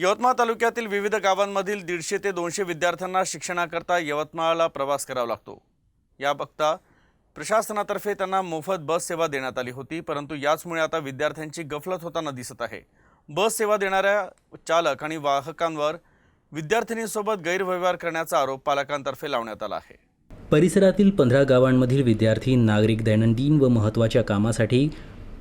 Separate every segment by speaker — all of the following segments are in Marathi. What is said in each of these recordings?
Speaker 1: यवतमाळ तालुक्यातील विविध गावांमधील दीडशे ते दोनशे विद्यार्थ्यांना शिक्षणाकरता यवतमाळला प्रवास करावा लागतो. या बघता प्रशासनातर्फे त्यांना मोफत बस सेवा देण्यात आली होती परंतु याचमुळे आता विद्यार्थ्यांची गफलत होताना दिसत आहे. बस सेवा देणाऱ्या चालक आणि वाहकांवर विद्यार्थिनींसोबत गैरव्यवहार करण्याचा आरोप पालकांतर्फे लावण्यात आला आहे.
Speaker 2: परिसरातील पंधरा गावांमधील विद्यार्थी नागरिक दैनंदिन व महत्त्वाच्या कामासाठी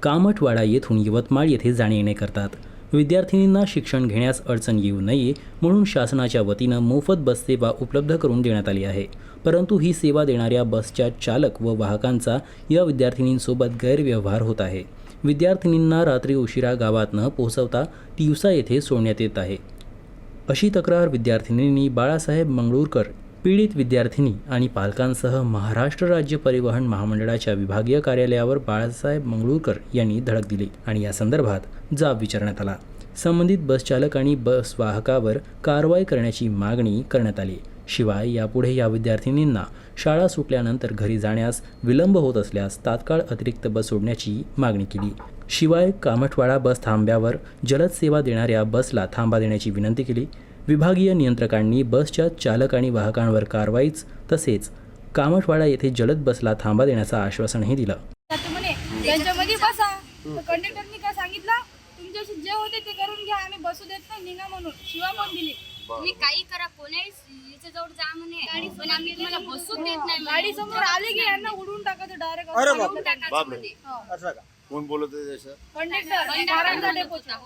Speaker 2: कामठवाडा येथून यवतमाळ येथे जाणे येणे करतात. विद्यार्थिनींना शिक्षण घेण्यास अडचण येऊ नये म्हणून शासनाच्या वतीनं मोफत बस सेवा उपलब्ध करून देण्यात आली आहे. परंतु ही सेवा देणाऱ्या बसच्या चालक व वाहकांचा या विद्यार्थिनींसोबत गैरव्यवहार होत आहे. विद्यार्थिनींना रात्री उशिरा गावात न पोहोचवता तिवसा येथे सोडण्यात येत आहे. अशी तक्रार विद्यार्थिनींनी बाळासाहेब मंगळूरकर पीडित विद्यार्थिनी आणि पालकांसह महाराष्ट्र राज्य परिवहन महामंडळाच्या विभागीय कार्यालयावर बाळासाहेब मंगळूरकर यांनी धडक दिली आणि या संदर्भात जाब विचारण्यात आला. संबंधित बसचालक आणि बस वाहकावर कारवाई करण्याची मागणी करण्यात आली. शिवाय यापुढे या विद्यार्थिनींना शाळा सुटल्यानंतर घरी जाण्यास विलंब होत असल्यास तात्काळ अतिरिक्त बस सोडण्याची मागणी केली. शिवाय कामठवाडा बस थांब्यावर जलद सेवा देणाऱ्या बसला थांबा देण्याची विनंती केली. विभागीय नियंत्रकांनी बसच्या चालक आणि वाहकांवर कारवाईच तसेच कामठवाडा येथे जलद बसला थांबा देण्याचं आश्वासनही दिलं.
Speaker 3: त्यांच्यामध्ये बसा. कंडक्टरनी काय सांगितलं? तुमच्याशी जे होते ते करून घ्या आम्ही बसू देत नाही निघा म्हणून. शिवा म्हणून दिली.
Speaker 4: तुम्ही काही करा कोणाही याच्या जवळ जा म्हणे. पण आम्ही तुम्हाला बसूच देत नाही म्हणे.
Speaker 3: गाडी समोर आली की यांना उडून टाकायचं डायरेक्ट
Speaker 4: उडवून टाकायचं
Speaker 5: बापरे.
Speaker 4: म्हणे.
Speaker 5: असं का? कोण बोलत आहे त्याचं?
Speaker 3: कंडक्टर डेपोचा.